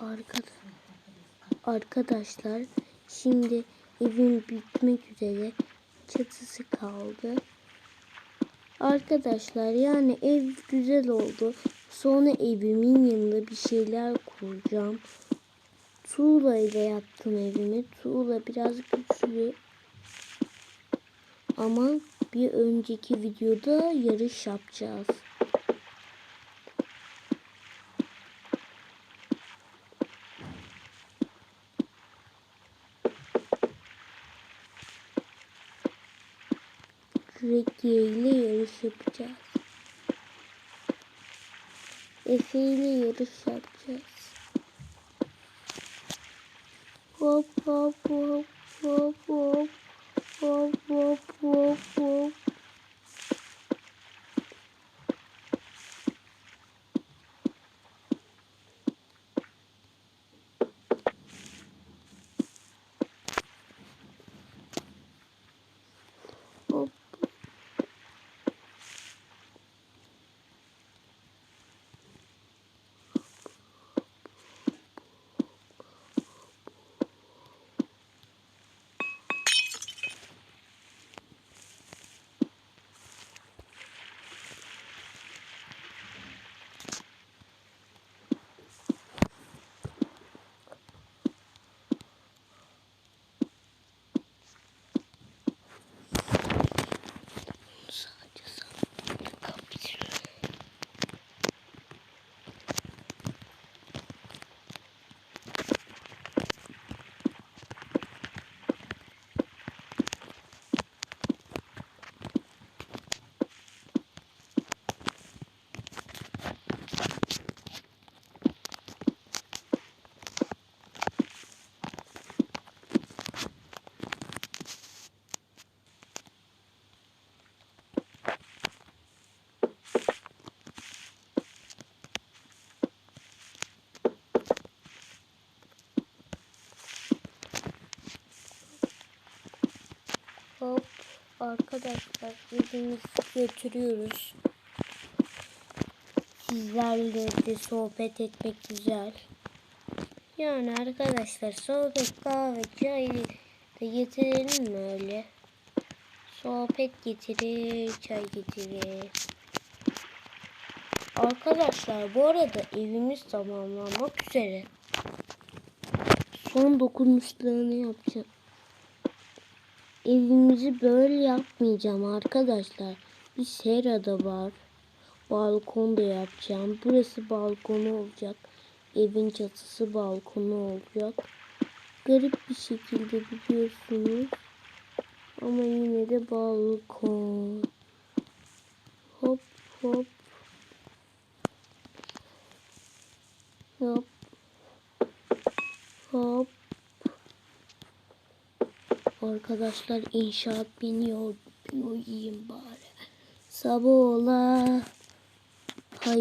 Arkada Arkadaşlar şimdi evim bitmek üzere çatısı kaldı. Arkadaşlar yani ev güzel oldu. Sonra evimin yanında bir şeyler kuracağım. Tuğla ile yaptım evimi. Tuğla biraz güçlü. Ama bir önceki videoda yarış yapacağız. Rekiye ile yarış yapacağız. Efe ile yarış yapacağız. Hop hop hop hop hop arkadaşlar evimizi götürüyoruz. Sizlerle de sohbet etmek güzel. Yani arkadaşlar sohbet kahve çay da getirelim mi öyle? Sohbet getirir, çay getirir. Arkadaşlar bu arada evimiz tamamlanmak üzere. Son dokunuşlarını yapacağım. Evimizi böyle yapmayacağım arkadaşlar. Bir serada var. Balkon da yapacağım. Burası balkonu olacak. Evin çatısı balkonu olacak. Garip bir şekilde biliyorsunuz. Ama yine de balkon. Arkadaşlar inşaat biniyor. Binoyayım bari. Sabah ola.